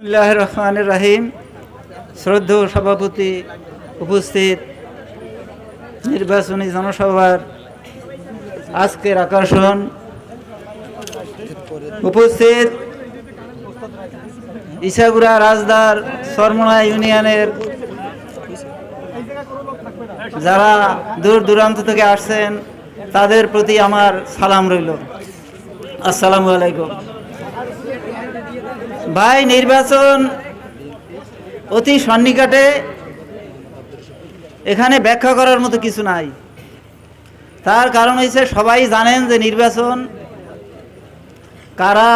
বিসমিল্লাহ রহমান রাহিম শ্রদ্ধ সভাপতি উপস্থিত, নির্বাচনী জনসভার আজকের আকর্ষণ। উপস্থিত ইসাগুড়া রাজদার সরমনা ইউনিয়নের যারা দূর দূরান্ত থেকে আসছেন, তাদের প্রতি আমার সালাম রইল। আসসালামু আলাইকুম। ভাই, নির্বাচন অতি সন্নিকটে। এখানে ব্যাখ্যা করার মতো কিছু নাই। তার কারণ হয়েছে সবাই জানেন যে নির্বাচন কারা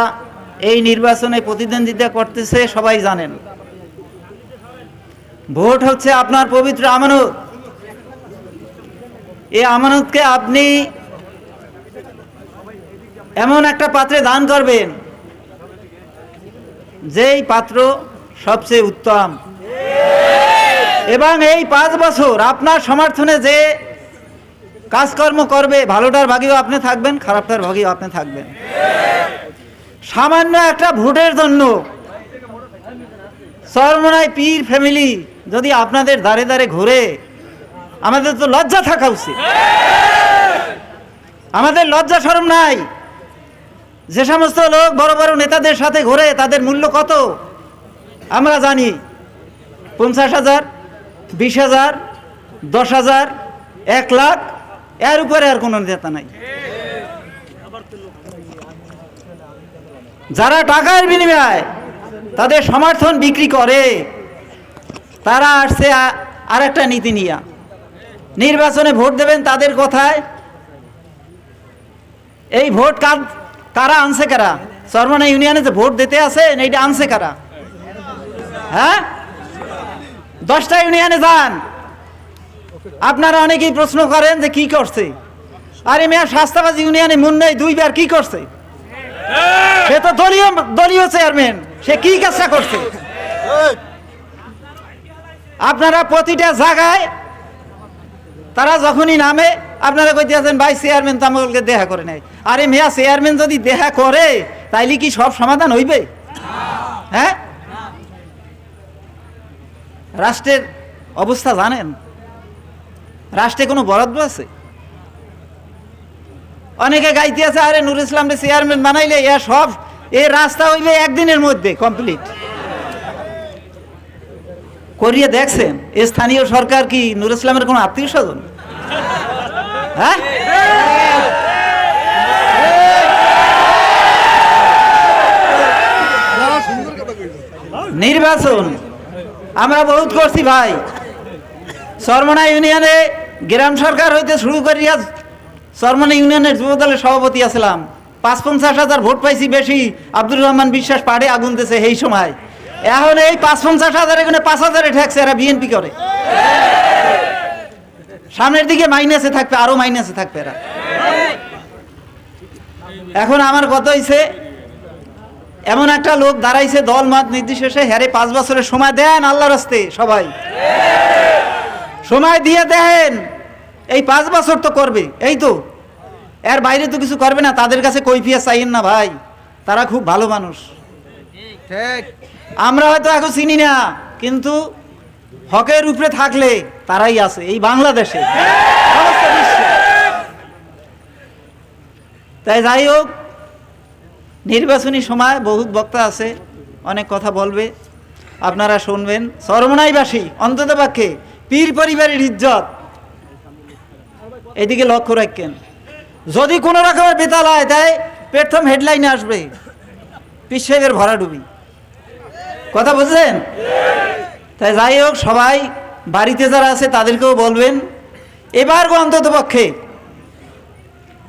এই নির্বাচনে প্রতিদ্বন্দ্বিতা করতেছে, সবাই জানেন। ভোট হচ্ছে আপনার পবিত্র আমানত। এই আমানতকে আপনি এমন একটা পাত্রে দান করবেন যেই পাত্র সবচেয়ে উত্তম। এবং এই পাঁচ বছর আপনার সমর্থনে যে কাজকর্ম করবে, ভালোটার ভাগেও আপনি থাকবেন, খারাপটার ভাগেও আপনি থাকবেন। সামান্য একটা ভোটের জন্য সরমনায় পীর ফ্যামিলি যদি আপনাদের দাঁড়ে দাঁড়ে ঘুরে, আমাদের তো লজ্জা থাকা উচিত। আমাদের লজ্জা সরম নাই। যে সমস্ত লোক বড় বড় নেতাদের সাথে ঘোরে তাদের মূল্য কত? আমরা জানি পঞ্চাশ হাজার, বিশ হাজার, দশ হাজার, এক লাখ, এর উপরে আর কোনো নেতা নাই। যারা টাকার বিনিময় তাদের সমর্থন বিক্রি করে, তারা আসছে আর একটা নীতি নিয়া। নির্বাচনে ভোট দেবেন তাদের কথায়। এই ভোট কার কারা আনছে কারা? সরমানা ইউনিয়নে যে ভোট দিতে আছে, এইটা আনছে কারা? হ্যাঁ? দশটা ইউনিয়নে যান। আপনারা অনেকেই প্রশ্ন করেন যে কি করছে? আরে মেয়া, শাস্তাবাজ ইউনিয়নে মুন্নাই দুইবার কি করছে? সে তো দলীয় দলীয় চেয়ারম্যান, সে কি কাজটা করছে? আপনারা প্রতিটা জায়গায়, তারা যখনই নামে আপনারা কইতে আছেন ভাই চেয়ারম্যান তো দেখা করে নেয় আরে মেয়া চেয়ারম্যান যদি দেখা করে, তাইলে কি সব সমাধান হইবে? হ্যাঁ? রাষ্ট্রের অবস্থা জানেন? রাষ্ট্রে কোনো বরাদ্দ আছে? অনেকে গাইতে আছে আরে নুর ইসলামকে চেয়ারম্যান বানাইলে এ সব এই রাস্তা হইবে একদিনের মধ্যে কমপ্লিট করিয়ে দেখছেন, এ স্থানীয় সরকার কি নুর ইসলামের কোনো আত্মীয় স্বজন? হ্যাঁ? নির্বাচন। আমরা বহুত করছি ভাই। সরমনা ইউনিয়নে গ্রাম সরকার হইতে শুরু করিয়া সরমনা ইউনিয়নের যুব দলের সভাপতি আছিলাম। পাঁচ পঞ্চাশ হাজার ভোট পাইছি বেশি, আব্দুর রহমান বিশ্বাস পাড়ে আগুন দিছে এই সময়। এখন এই পাঁচ পঞ্চাশ হাজার এখানে পাঁচ হাজারে ঠেকছে এরা বিএনপি করে। সামনের দিকে মাইনাসে থাকবে আরও মাইনাসে থাকবে এরা। এখন আমার কথা হইছে এমন একটা লোক দাঁড়াইছে দল মত নির্বিশেষে হ্যারে পাঁচ বছরের সময় দেন আল্লাহর রাস্তে সবাই। সময় দিয়ে দেন এই পাঁচ বছর তো করবে এই তো। এর বাইরে তো কিছু করবে না তাদের কাছে কৈফিয়া চাইন না ভাই তারা খুব ভালো মানুষ। আমরা হয়তো এখন চিনি না কিন্তু হকের উপরে থাকলে তারাই আছে, এই বাংলাদেশে। তাই যাই হোক, নির্বাচনী সময় বহুত বক্তা আছে, অনেক কথা বলবে, আপনারা শুনবেন। সরমনাইবাসী অন্তত পক্ষে, পীর পরিবারের ইজ্জত। এদিকে লক্ষ্য রাখেন। যদি কোনো রকমের বেতালায় তাই প্রথম হেডলাইনে আসবে, পীর সাহেবের ভরা ডুবি কথা বুঝলেন? তাই যাই হোক সবাই বাড়িতে যারা আছে তাদেরকেও বলবেন। এবার অন্তত পক্ষে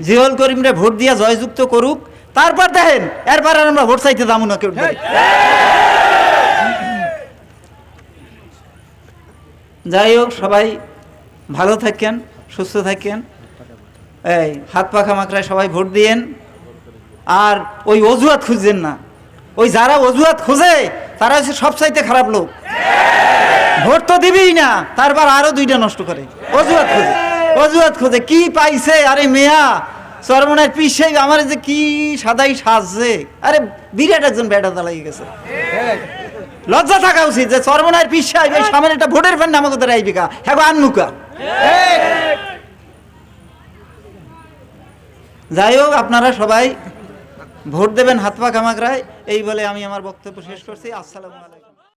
জিয়ল করিমরে ভোট দিয়া জয়যুক্ত করুক। তারপর দেখেন এরপর আর আমরা ভোট চাইতে যাব না কেউ। যাই হোক সবাই ভালো থাকেন সুস্থ থাকেন। এই হাত পাখা মাকড়ায় সবাই ভোট দিয়েন। আর ওই অজুহাত খুঁজছেন না। ওই যারা অজুহাত খোঁজে তারা হচ্ছে সবচাইতে খারাপ লোক। ভোট তো দিবেই না, তারপর আরও দুইটা নষ্ট করে। অজুহাত খোঁজে অজুহাত খোঁজে, কি পাইছে? আরে মেয়া চরমনের পিসে আমার যে কি সাদাই সাজছে। আরে বিরাট একজন বেটা দাঁড়িয়ে গেছে। লজ্জা থাকা উচিত যে চরমনার পিসা সামনে একটা ভোটের ফ্যান আমাকে তো রাইবিকা হ্যাঁ গো, আনমুকা। যাই হোক, আপনারা সবাই ভোট দেবেন হাত পা কামাকরায় এই বলে আমি আমার বক্তব্য শেষ করছি। আসসালামু আলাইকুম।